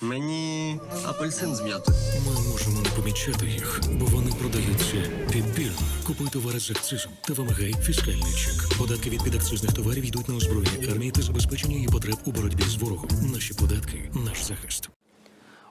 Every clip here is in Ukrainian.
Мені апельсин з м'ятою. Ми можемо не помічати їх, бо вони продаються підбірно. Купуй товари з акцизом та вимагай фіскальний чек. Податки від підакцизних товарів йдуть на озброєння армії та забезпечення її потреб у боротьбі з ворогом. Наші податки наш захист.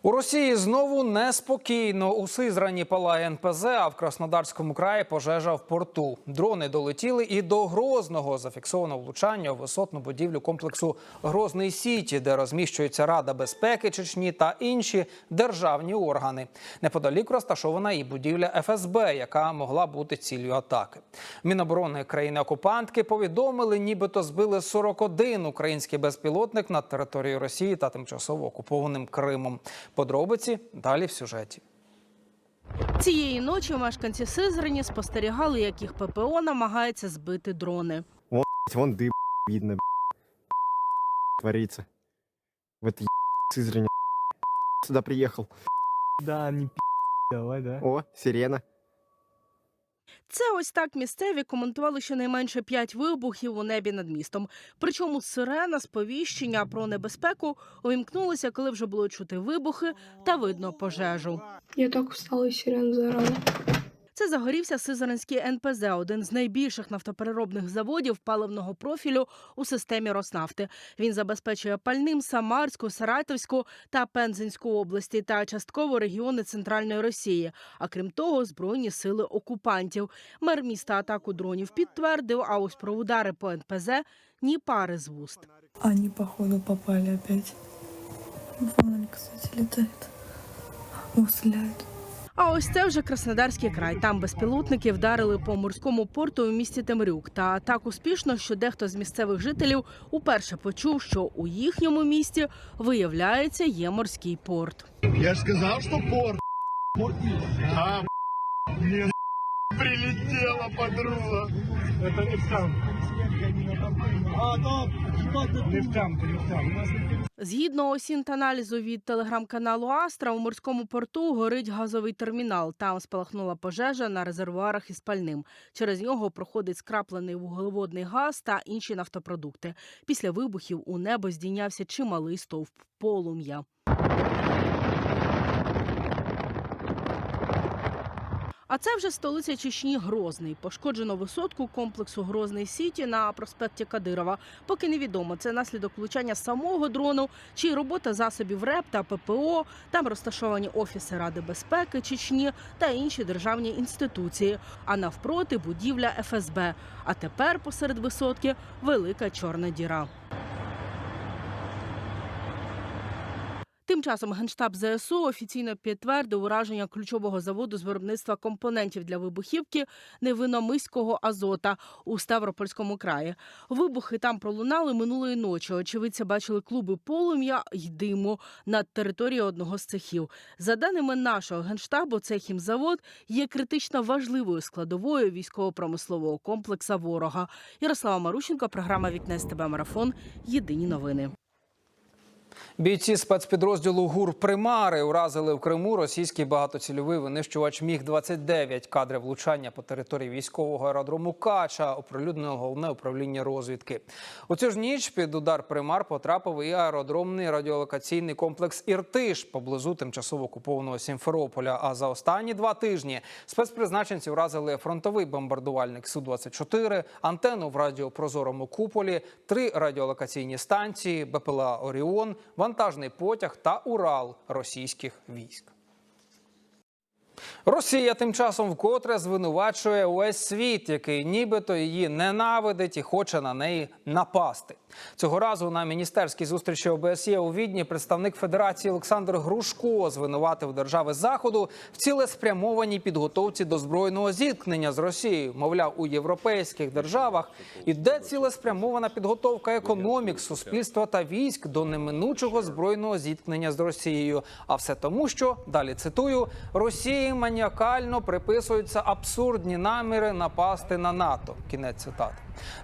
У Росії знову неспокійно. У Сизрані палає НПЗ, а в Краснодарському краї пожежа в порту. Дрони долетіли і до Грозного. Зафіксовано влучання у висотну будівлю комплексу Грозний Сіті, де розміщується Рада безпеки Чечні та інші державні органи. Неподалік розташована і будівля ФСБ, яка могла бути ціллю атаки. Міноборони країни-окупантки повідомили, нібито збили 41 український безпілотник над територією Росії та тимчасово окупованим Кримом. Подробиці далі в сюжеті. Цієї ночі мешканці Сизрані спостерігали, як їх ППО намагається збити дрони. Вон дым видно, б***ь. творится. В этой Сызрани сюда приехал. Да, не пи***, давай, да. О, сирена. Це ось так місцеві коментували щонайменше п'ять вибухів у небі над містом. Причому сирена сповіщення про небезпеку увімкнулася, коли вже було чути вибухи та видно пожежу. Я так встала сирен заорала. Це загорівся Сизранський НПЗ, один з найбільших нафтопереробних заводів паливного профілю у системі Роснафти. Він забезпечує пальним Самарську, Саратовську та Пензенську області та частково регіони центральної Росії. А крім того, збройні сили окупантів. Мер міста атаку дронів підтвердив. А ось про удари по НПЗ ні пари з вуст. Они, походу, попали опять. Вон они, кстати, летают. О, стреляют. А ось це вже Краснодарський край. Там безпілотники вдарили по морському порту у місті Темрюк. Та так успішно, що дехто з місцевих жителів уперше почув, що у їхньому місті виявляється є морський порт. Я ж сказав, що порт. А, прилетела подруга. Это не в там. А, да, не в там, не в там. Згідно осінт-аналізу від телеграм-каналу Астра, у морському порту горить газовий термінал. Там спалахнула пожежа на резервуарах із пальним. Через нього проходить скраплений вуглеводний газ та інші нафтопродукти. Після вибухів у небо здійнявся чималий стовп полум'я. А це вже столиця Чечні Грозний. Пошкоджено висотку комплексу Грозний Сіті на проспекті Кадирова. Поки невідомо, це наслідок влучання самого дрону чи робота засобів РЕП та ППО. Там розташовані офіси Ради безпеки Чечні та інші державні інституції. А навпроти будівля ФСБ. А тепер посеред висотки велика чорна діра. Тим часом генштаб ЗСУ офіційно підтвердив ураження ключового заводу з виробництва компонентів для вибухівки невиномиського азота у Ставропольському краї. Вибухи там пролунали минулої ночі. Очевидці бачили клуби полум'я й диму над територією одного з цехів. За даними нашого генштабу, цей хімзавод є критично важливою складовою військово-промислового комплекса ворога. Ярослава Марущенко, програма Вікне СТБ Марафон. Єдині новини. Бійці спецпідрозділу ГУР Примари уразили в Криму російський багатоцільовий винищувач Міг 29 Кадри влучання по території військового аеродрому Кача оприлюднило головне управління розвідки. У цю ж ніч під удар Примар потрапив і аеродромний радіолокаційний комплекс Іртиш поблизу тимчасово окупованого Сімферополя. А за останні два тижні спецпризначенці вразили фронтовий бомбардувальник Су 24 антенну в радіопрозорому куполі, три радіолокаційні станції, БПЛА Оріон, вантажний потяг та Урал російських військ. Росія тим часом вкотре звинувачує увесь світ, який нібито її ненавидить і хоче на неї напасти. Цього разу на міністерській зустрічі ОБСЄ у Відні представник Федерації Олександр Грушко звинуватив держави Заходу в цілеспрямованій підготовці до збройного зіткнення з Росією. Мовляв, у європейських державах іде цілеспрямована підготовка економік, суспільства та військ до неминучого збройного зіткнення з Росією. А все тому, що далі цитую: Росії яким маніакально приписуються абсурдні наміри напасти на НАТО. Кінець цитати.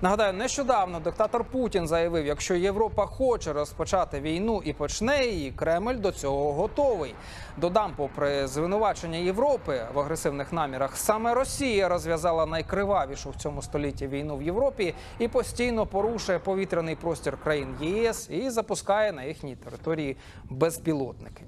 Нагадаю, нещодавно диктатор Путін заявив, якщо Європа хоче розпочати війну і почне її, Кремль до цього готовий. Додам, попри звинувачення Європи в агресивних намірах, саме Росія розв'язала найкривавішу в цьому столітті війну в Європі і постійно порушує повітряний простір країн ЄС і запускає на їхній території безпілотники.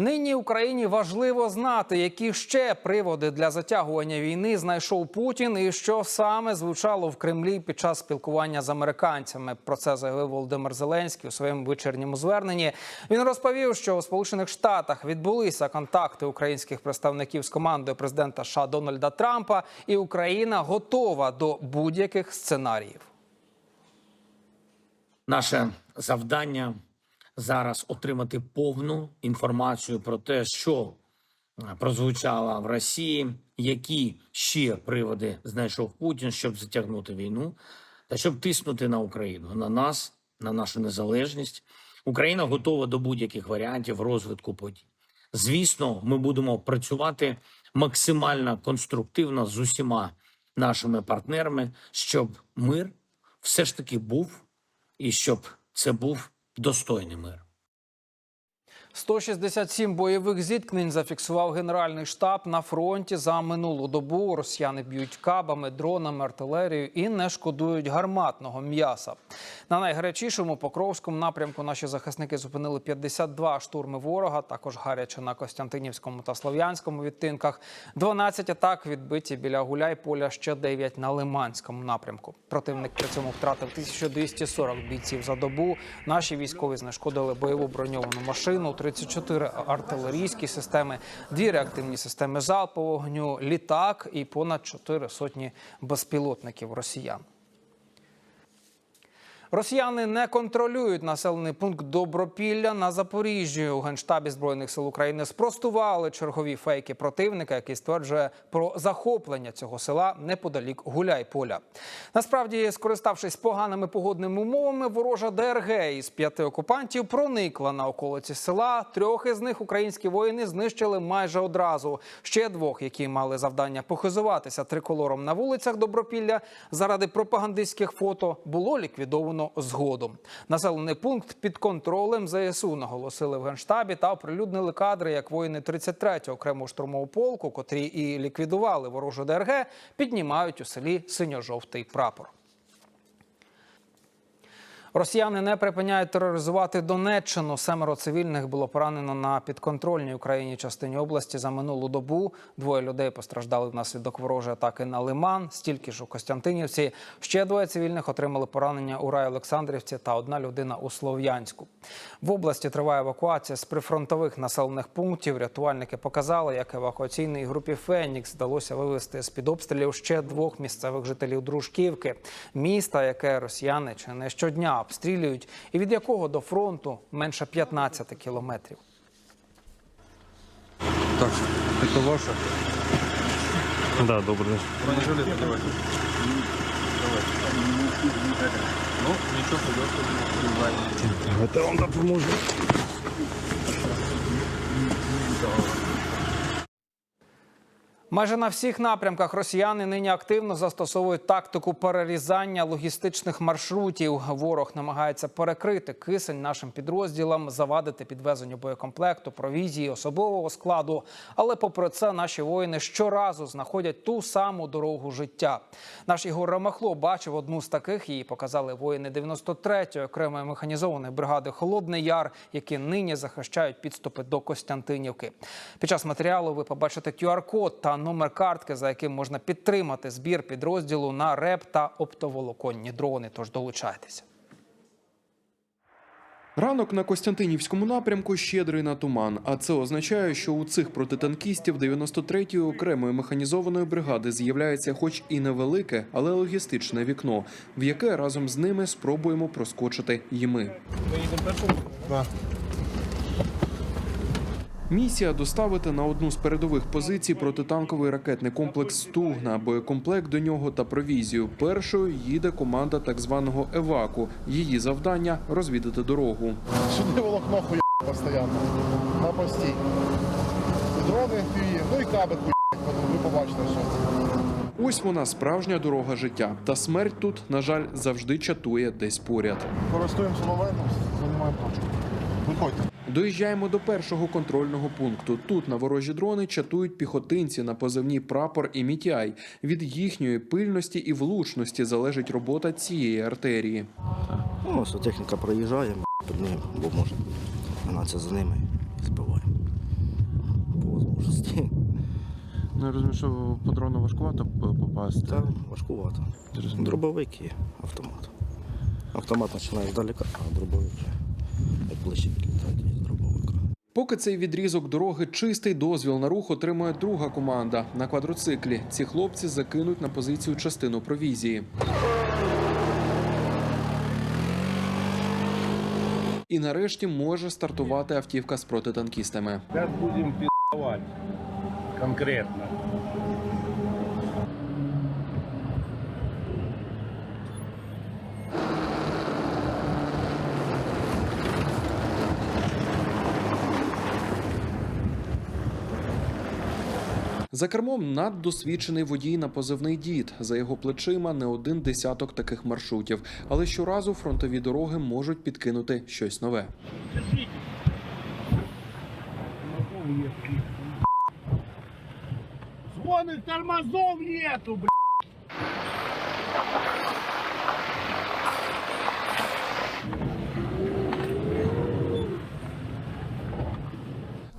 Нині Україні важливо знати, які ще приводи для затягування війни знайшов Путін, і що саме звучало в Кремлі під час спілкування з американцями. Про це заявив Володимир Зеленський у своєму вечірньому зверненні. Він розповів, що у Сполучених Штатах відбулися контакти українських представників з командою президента США Дональда Трампа, і Україна готова до будь-яких сценаріїв. Наше завдання зараз отримати повну інформацію про те, що е, прозвучало в Росії, які ще приводи знайшов Путін, щоб затягнути війну та щоб тиснути на Україну, на нас, на нашу незалежність. Україна готова до будь-яких варіантів розвитку подій. Звісно, ми будемо працювати максимально конструктивно з усіма нашими партнерами, щоб мир все ж таки був і щоб це був достойний мир. 167 бойових зіткнень зафіксував генеральний штаб на фронті за минулу добу. Росіяни б'ють кабами, дронами, артилерією і не шкодують гарматного м'яса. На найгарячішому Покровському напрямку наші захисники зупинили 52 штурми ворога. Також гаряче на Костянтинівському та Слов'янському відтинках. 12 атак відбиті біля Гуляйполя, ще 9 на Лиманському напрямку. Противник при цьому втратив 1240 бійців за добу. Наші військові знешкодили бойову броньовану машину, 34 артилерійські системи, дві реактивні системи залпового вогню, літак і понад 4 сотні безпілотників росіян. Росіяни не контролюють населений пункт Добропілля на Запоріжжі. У генштабі збройних сил України спростували чергові фейки противника, який стверджує про захоплення цього села неподалік Гуляйполя. Насправді, скориставшись поганими погодними умовами, ворожа ДРГ із п'яти окупантів проникла на околиці села. Трьох із них українські воїни знищили майже одразу. Ще двох, які мали завдання похизуватися триколором на вулицях Добропілля заради пропагандистських фото, було ліквідовано згодом. Населений пункт під контролем ЗСУ наголосили в генштабі та оприлюднили кадри, як воїни 33-го окремого штурмового полку, котрі і ліквідували ворожу ДРГ, піднімають у селі синьо-жовтий прапор. Росіяни не припиняють тероризувати Донеччину. Семеро цивільних було поранено на підконтрольній Україні частині області за минулу добу. Двоє людей постраждали внаслідок ворожої атаки на Лиман. Стільки ж у Костянтинівці. Ще двоє цивільних отримали поранення у Рай Олександрівці та одна людина у Слов'янську. В області триває евакуація з прифронтових населених пунктів. Рятувальники показали, як евакуаційній групі Фенікс вдалося вивезти з під обстрілів ще двох місцевих жителів Дружківки, міста, яке росіяни чи не щодня обстрілюють, і від якого до фронту менше 15 кілометрів. Так, це ваше. Да, добре. Бронежилет надевайте. Ну, нічого, придется. Это вам допоможе. Майже на всіх напрямках росіяни нині активно застосовують тактику перерізання логістичних маршрутів. Ворог намагається перекрити кисень нашим підрозділам, завадити підвезенню боєкомплекту, провізії, особового складу. Але попри це, наші воїни щоразу знаходять ту саму дорогу життя. Наш Ігор Рамахло бачив одну з таких. Її показали воїни 93-ї окремої механізованої бригади Холодний Яр, які нині захищають підступи до Костянтинівки. Під час матеріалу ви побачите QR-код та номер картки, за яким можна підтримати збір підрозділу на РЕП та оптоволоконні дрони. Тож долучайтеся. Ранок на Костянтинівському напрямку щедрий на туман. А це означає, що у цих протитанкістів 93-ї окремої механізованої бригади з'являється, хоч і невелике, але логістичне вікно, в яке разом з ними спробуємо проскочити і ми. Місія доставити на одну з передових позицій протитанковий ракетний комплекс Стугна, боєкомплект до нього та провізію. Першою їде команда так званого еваку. Її завдання розвідати дорогу. Сюди волокно хуя постійно. На пості. І дрони ну і каби хуй, ви побачите, що. Ось вона справжня дорога життя. Та смерть тут, на жаль, завжди чатує десь поряд. Користуємося моментом, займаємо точку. Виходьте. Доїжджаємо до першого контрольного пункту. Тут на ворожі дрони чатують піхотинці на позивні прапор і мітяй. Від їхньої пильності і влучності залежить робота цієї артерії. Ну, ось техніка проїжджає, ми під ним, бо може гнатися за ними і збиваємо. По можливості. Ну, я розумію, що по дрону важкувато попасти. Та важкувато. Дробовик і автомат. Автомат починає здалека, а дробовик як ближче підлітати. Поки цей відрізок дороги чистий дозвіл на рух отримує друга команда на квадроциклі. Ці хлопці закинуть на позицію частину провізії. І нарешті може стартувати автівка з протитанкістами. Зараз будемо піддавати Конкретно. За кермом наддосвідчений водій на позивний дід. За його плечима не один десяток таких маршрутів. Але щоразу фронтові дороги можуть підкинути щось нове. Звони тормозов нету, бля.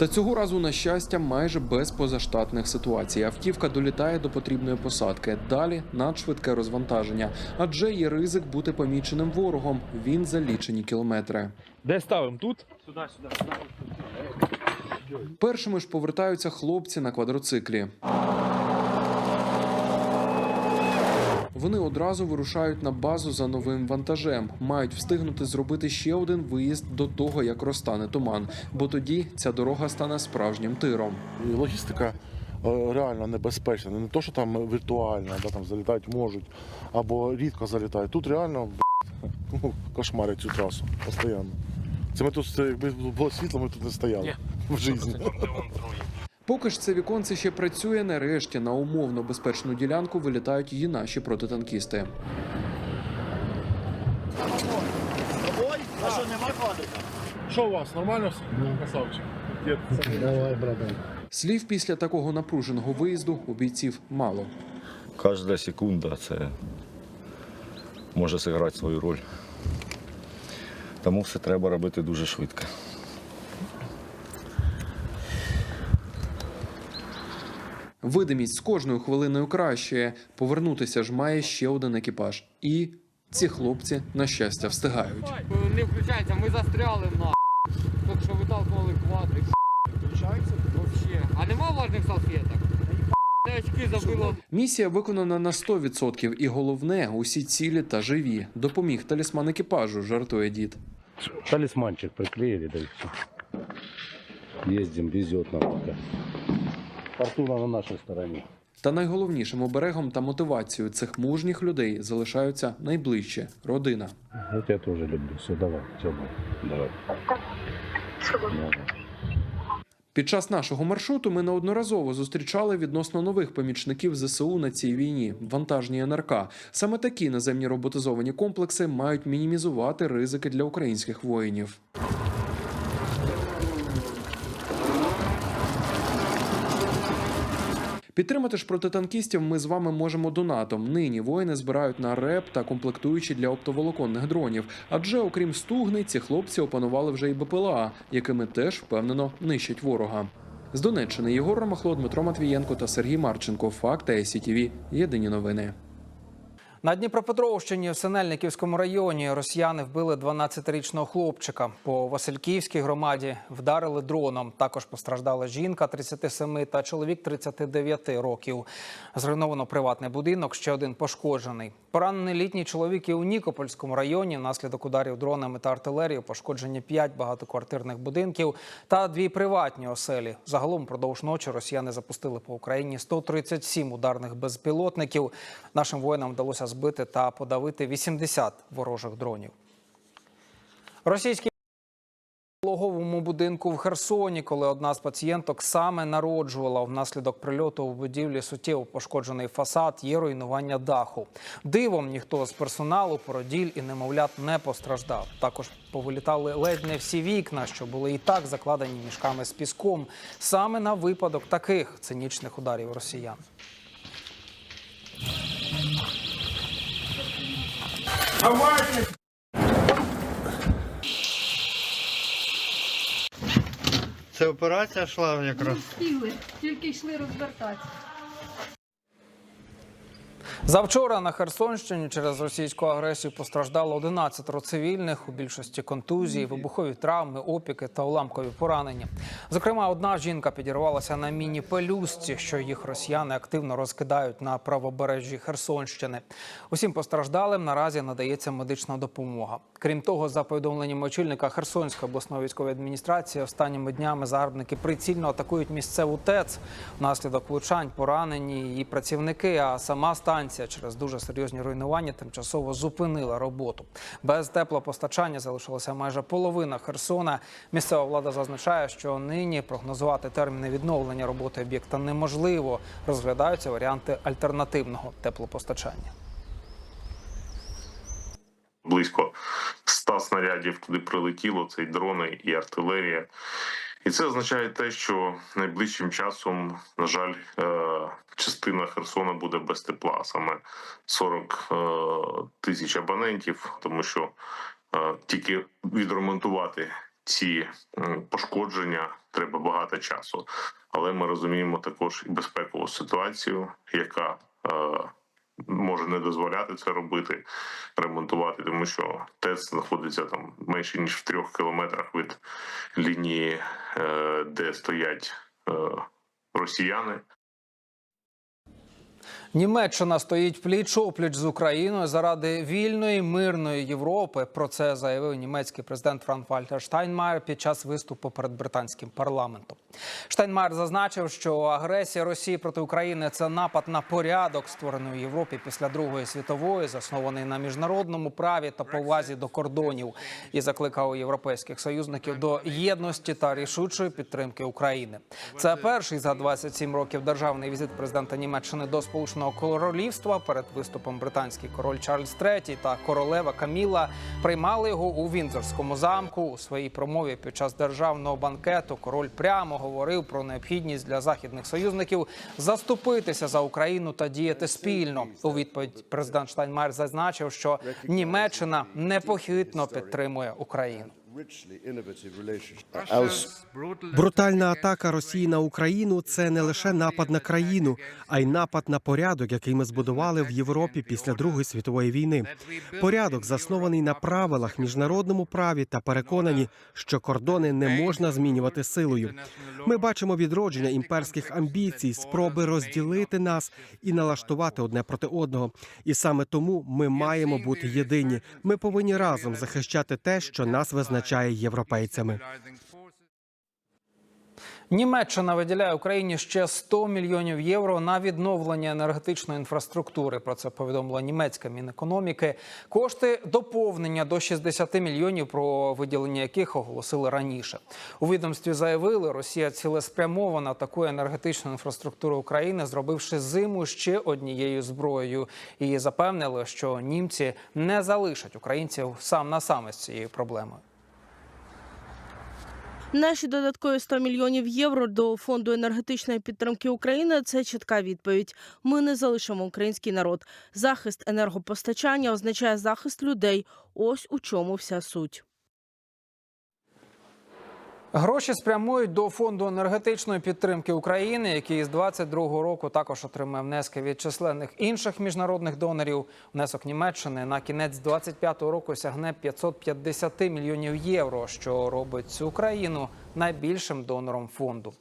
Та цього разу, на щастя, майже без позаштатних ситуацій. Автівка долітає до потрібної посадки. Далі надшвидке розвантаження, адже є ризик бути поміченим ворогом. Він за лічені кілометри. Де ставимо? Тут? сюди, сюди Першими ж повертаються хлопці на квадроциклі. Вони одразу вирушають на базу за новим вантажем. Мають встигнути зробити ще один виїзд до того, як розтане туман, бо тоді ця дорога стане справжнім тиром. І логістика е, реально небезпечна. Не то, що там віртуальна, да, там залітати можуть, або рідко залітають. Тут реально ну, кошмарять цю трасу постійно. Це ми тут, якби було світло, ми тут не стояли в житті. Поки ж це віконце ще працює, нарешті на умовно безпечну ділянку вилітають і наші протитанкісти. Що у вас, нормально все? Ну, красавчик. Давай, братан. Слів після такого напруженого виїзду у бійців мало. Кожна секунда це може зіграти свою роль. Тому все треба робити дуже швидко. Видимість з кожною хвилиною кращає. Повернутися ж має ще один екіпаж. І ці хлопці, на щастя, встигають. Не включається, ми застряли на. Тільки що виталкували квадрик. Включається? Вообще. А нема влажних салфеток? Місія виконана на 100% і головне усі цілі та живі. Допоміг талісман екіпажу, жартує дід. Талисманчик приклеили, да и все. Ездим, везет нам пока. Фортуна на нашей стороне. Та найголовнішим оберегом та мотивацією цих мужніх людей залишаються найближче родина. Я тебя тоже люблю. Все, давай. Давай. Давай. Під час нашого маршруту ми неодноразово зустрічали відносно нових помічників ЗСУ на цій війні вантажні НРК. Саме такі наземні роботизовані комплекси мають мінімізувати ризики для українських воїнів. Підтримати ж протитанкістів ми з вами можемо донатом. Нині воїни збирають на реп та комплектуючі для оптоволоконних дронів. Адже, окрім стугни, ці хлопці опанували вже й БПЛА, якими теж впевнено нищать ворога. З Донеччини Єгор Ромахло, Дмитро Матвієнко та Сергій Марченко. Факт СІТВ. Єдині новини. На Дніпропетровщині в Синельниківському районі росіяни вбили 12-річного хлопчика. По Васильківській громаді вдарили дроном. Також постраждала жінка 37 та чоловік 39 років. Зруйновано приватний будинок, ще один пошкоджений. Поранений літній чоловік і у Нікопольському районі внаслідок ударів дронами та артилерії пошкоджені 5 багатоквартирних будинків та дві приватні оселі. Загалом продовж ночі росіяни запустили по Україні 137 ударних безпілотників. Нашим воїнам вдалося збити та подавити 80 ворожих дронів. Російські Логовому будинку в Херсоні, коли одна з пацієнток саме народжувала внаслідок прильоту у будівлі суттєво пошкоджений фасад, є руйнування даху. Дивом ніхто з персоналу, породіль і немовлят не постраждав. Також повилітали ледь не всі вікна, що були і так закладені мішками з піском, саме на випадок таких цинічних ударів росіян. Це операція йшла якраз. Тільки йшли розвертатися. Завчора на Херсонщині через російську агресію постраждало 11 цивільних, у більшості контузії, вибухові травми, опіки та уламкові поранення. Зокрема, одна жінка підірвалася на міні-пелюстці, що їх росіяни активно розкидають на правобережжі Херсонщини. Усім постраждалим наразі надається медична допомога. Крім того, за повідомленням очільника Херсонської обласної військової адміністрації, останніми днями загарбники прицільно атакують місцеву ТЕЦ. Внаслідок влучань поранені її працівники. А сама станція через дуже серйозні руйнування тимчасово зупинила роботу. Без теплопостачання залишилася майже половина Херсона. Місцева влада зазначає, що нині прогнозувати терміни відновлення роботи об'єкта неможливо. Розглядаються варіанти альтернативного теплопостачання. Близько 100 снарядів туди прилетіло. Це і дрони, і артилерія. І це означає те, що найближчим часом, на жаль, е, частина Херсона буде без тепла, саме 40 е, тисяч абонентів, тому що е, тільки відремонтувати ці пошкодження треба багато часу. Але ми розуміємо також і безпекову ситуацію, яка може не дозволяти це робити, ремонтувати, тому що ТЕЦ знаходиться там менше ніж в трьох кілометрах від лінії, е, де стоять е, росіяни. Німеччина стоїть пліч опліч з Україною заради вільної мирної Європи. Про це заявив німецький президент Франк Вальтер під час виступу перед британським парламентом. Штайнмаєр зазначив, що агресія Росії проти України це напад на порядок, створений у Європі після Другої світової, заснований на міжнародному праві та повазі до кордонів, і закликав європейських союзників до єдності та рішучої підтримки України. Це перший за 27 років державний візит президента Німеччини до Сполученого Королівства. Перед виступом британський король Чарльз III та королева Каміла приймали його у Віндзорському замку. У своїй промові під час державного банкету король прямо говорив про необхідність для західних союзників заступитися за Україну та діяти спільно. У відповідь президент Штайнмайер зазначив, що Німеччина непохитно підтримує Україну. Брутальна атака Росії на Україну це не лише напад на країну, а й напад на порядок, який ми збудували в Європі після Другої світової війни. Порядок заснований на правилах, міжнародному праві та переконані, що кордони не можна змінювати силою. Ми бачимо відродження імперських амбіцій, спроби розділити нас і налаштувати одне проти одного. І саме тому ми маємо бути єдині. Ми повинні разом захищати те, що нас визначає європейцями. Німеччина виділяє Україні ще 100 мільйонів євро на відновлення енергетичної інфраструктури. Про це повідомила німецька мінекономіки. Кошти доповнення до 60 мільйонів, про виділення яких оголосили раніше. У відомстві заявили, Росія цілеспрямовано атакує енергетичну інфраструктуру України, зробивши зиму ще однією зброєю. І запевнили, що німці не залишать українців сам на сам із цією проблемою. Наші додаткові 100 мільйонів євро до фонду енергетичної підтримки України це чітка відповідь. Ми не залишимо український народ. Захист енергопостачання означає захист людей. Ось у чому вся суть. Гроші спрямують до фонду енергетичної підтримки України, який з 22-го року також отримує внески від численних інших міжнародних донорів. Внесок Німеччини на кінець 25-го року сягне 550 мільйонів євро, що робить цю країну найбільшим донором фонду.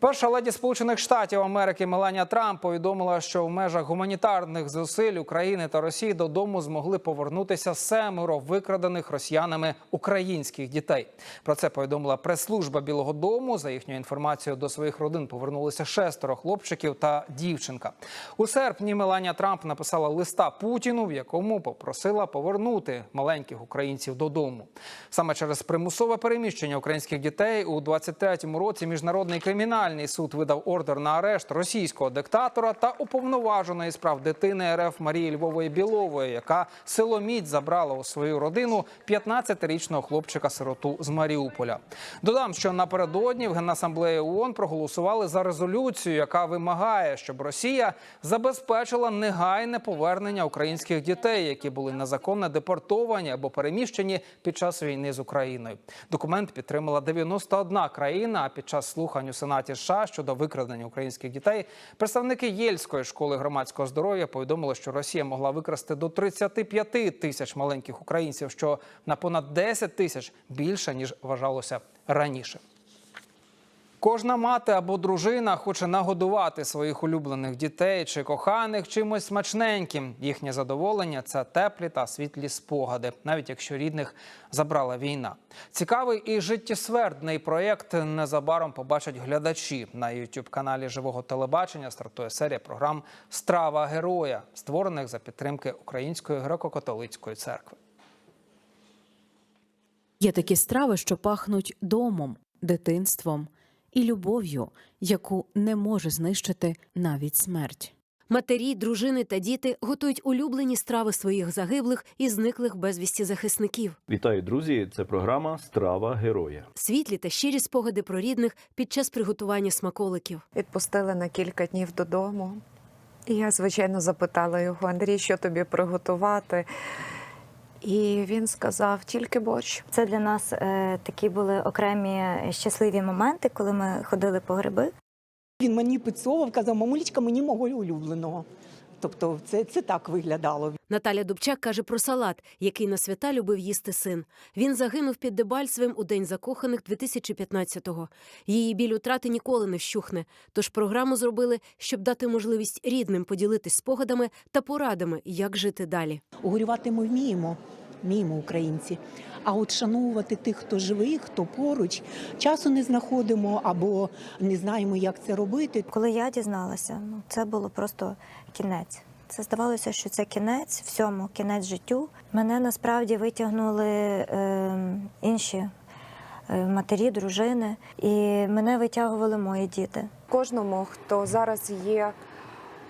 Перша леді Сполучених Штатів Америки Меланія Трамп повідомила, що в межах гуманітарних зусиль України та Росії додому змогли повернутися семеро викрадених росіянами українських дітей. Про це повідомила прес-служба Білого Дому. За їхньою інформацією, до своїх родин повернулися шестеро хлопчиків та дівчинка. У серпні Меланія Трамп написала листа Путіну, в якому попросила повернути маленьких українців додому. Саме через примусове переміщення українських дітей у 23-му році міжнародний кримінальний суд видав ордер на арешт російського диктатора та уповноваженої справ дитини РФ Марії Львової Білової, яка силоміць забрала у свою родину 15-річного хлопчика-сироту з Маріуполя. Додам, що напередодні в Генасамблеї ООН проголосували за резолюцію, яка вимагає, щоб Росія забезпечила негайне повернення українських дітей, які були незаконно депортовані або переміщені під час війни з Україною. Документ підтримала 91 країна. А під час слухань у Сенаті США щодо викрадення українських дітей представники Єльської школи громадського здоров'я повідомили, що Росія могла викрасти до 35 тисяч маленьких українців, що на понад 10 тисяч більше ніж вважалося раніше. Кожна мати або дружина хоче нагодувати своїх улюблених дітей чи коханих чимось смачненьким. Їхнє задоволення це теплі та світлі спогади, навіть якщо рідних забрала війна. Цікавий і життєсвердний проєкт незабаром побачать глядачі на youtube каналі живого телебачення. Стартує серія програм Страва героя, створених за підтримки Української греко-католицької церкви. Є такі страви, що пахнуть домом, дитинством і любов'ю, яку не може знищити навіть смерть. Матері, дружини та діти готують улюблені страви своїх загиблих і зниклих безвісті захисників. Вітаю, друзі! Це програма Страва героя. Світлі та щирі спогади про рідних під час приготування смаколиків. Відпустили на кілька днів додому. І я, звичайно, запитала його, Андрій, що тобі приготувати. І він сказав тільки борщ. Це для нас е, такі були окремі щасливі моменти, коли ми ходили по гриби. Він мені підсовував, казав, мамулечка, мені мого улюбленого. Тобто, це, це так виглядало. Наталя Дубчак каже про салат, який на свята любив їсти син. Він загинув під Дебальцевим у день закоханих 2015-го. Її біль утрати ніколи не вщухне. Тож програму зробили, щоб дати можливість рідним поділитись спогадами та порадами, як жити далі. Угорювати ми вміємо, вміємо українці. А от шанувати тих, хто живий, хто поруч, часу не знаходимо або не знаємо, як це робити. Коли я дізналася, ну це було просто кінець. Це здавалося, що це кінець всьому, кінець життю. Мене насправді витягнули е, інші матері, дружини, і мене витягували мої діти. Кожному, хто зараз є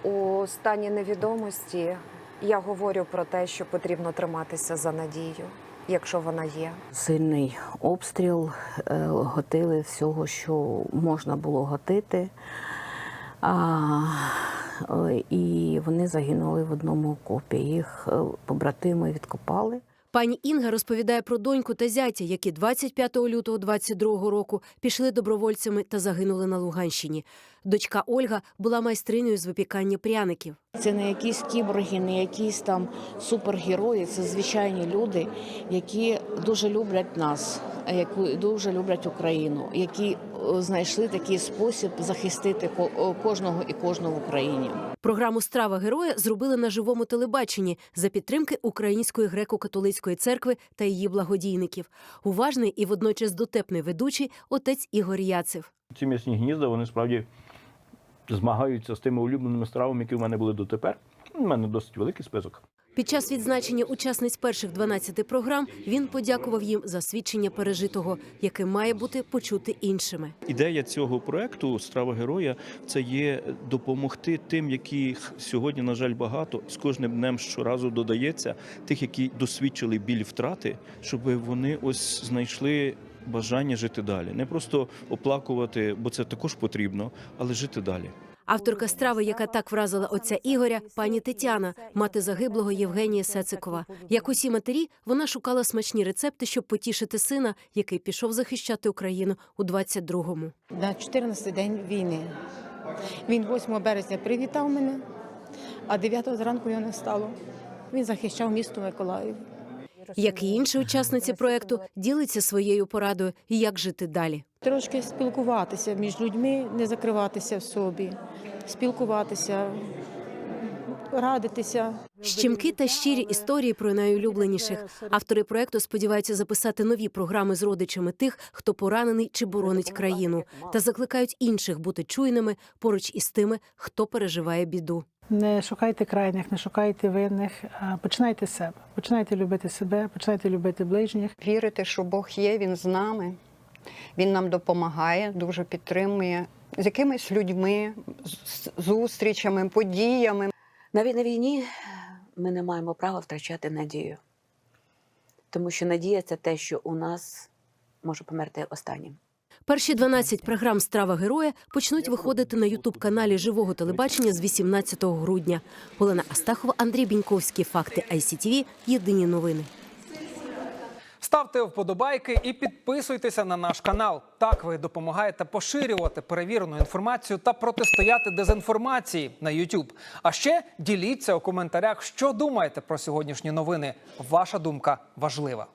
у стані невідомості, я говорю про те, що потрібно триматися за надію, якщо вона є. Сильний обстріл, е, готили всього, що можна було готити. А, і вони загинули в одному окопі. Їх е, побратими відкопали. Пані Інга розповідає про доньку та зятя, які 25 лютого 22 року пішли добровольцями та загинули на Луганщині. Дочка Ольга була майстриною з випікання пряників. Це не якісь кіборги, не якісь там супергерої. Це звичайні люди, які дуже люблять нас, які дуже люблять Україну, які е, знайшли такий спосіб захистити ко- е, кожного і кожну в Україні. Програму Страва героя зробили на живому телебаченні за підтримки Української греко-католицької церкви та її благодійників. Уважний і водночас дотепний ведучий отець Ігор Яцев. Ці м'ясні гнізда вони справді змагаються з тими улюбленими стравами, які в мене були дотепер. У мене досить великий список. Під час відзначення учасниць перших 12 програм він подякував їм за свідчення пережитого, яке має бути почути іншими. Ідея цього проекту Страва героя це є допомогти тим, яких сьогодні, на жаль, багато з кожним днем щоразу додається, тих, які досвідчили біль втрати, щоб вони ось знайшли бажання жити далі, не просто оплакувати, бо це також потрібно, але жити далі. Авторка страви, яка так вразила отця Ігоря, пані Тетяна, мати загиблого Євгенія Сецикова. Як усі матері, вона шукала смачні рецепти, щоб потішити сина, який пішов захищати Україну у 22-му. На 14-й день війни. Він 8 березня привітав мене, а 9 зранку його не стало. Він захищав місто Миколаїв. Як і інші учасниці проекту, ділиться своєю порадою, як жити далі. Трошки спілкуватися між людьми, не закриватися в собі, спілкуватися, радитися. Щемкі та щирі історії про найулюбленіших. Автори проекту сподіваються записати нові програми з родичами тих, хто поранений чи боронить країну, та закликають інших бути чуйними поруч із тими, хто переживає біду. Не шукайте крайніх, не шукайте винних, а починайте з себе. Починайте любити себе, починайте любити ближніх. Вірити, що Бог є, Він з нами, Він нам допомагає, дуже підтримує з якимись людьми, з зустрічами, подіями. Навіть на війні ми не маємо права втрачати надію, тому що надія це те, що у нас може померти останнім. Перші 12 програм Страва героя почнуть виходити на ютуб-каналі живого телебачення з 18 грудня. Олена Астахова, Андрій Біньковський. Факти ICTV. Єдині новини. Ставте вподобайки і підписуйтеся на наш канал. Так ви допомагаєте поширювати перевірену інформацію та протистояти дезінформації на YouTube. А ще діліться у коментарях, що думаєте про сьогоднішні новини. Ваша думка важлива.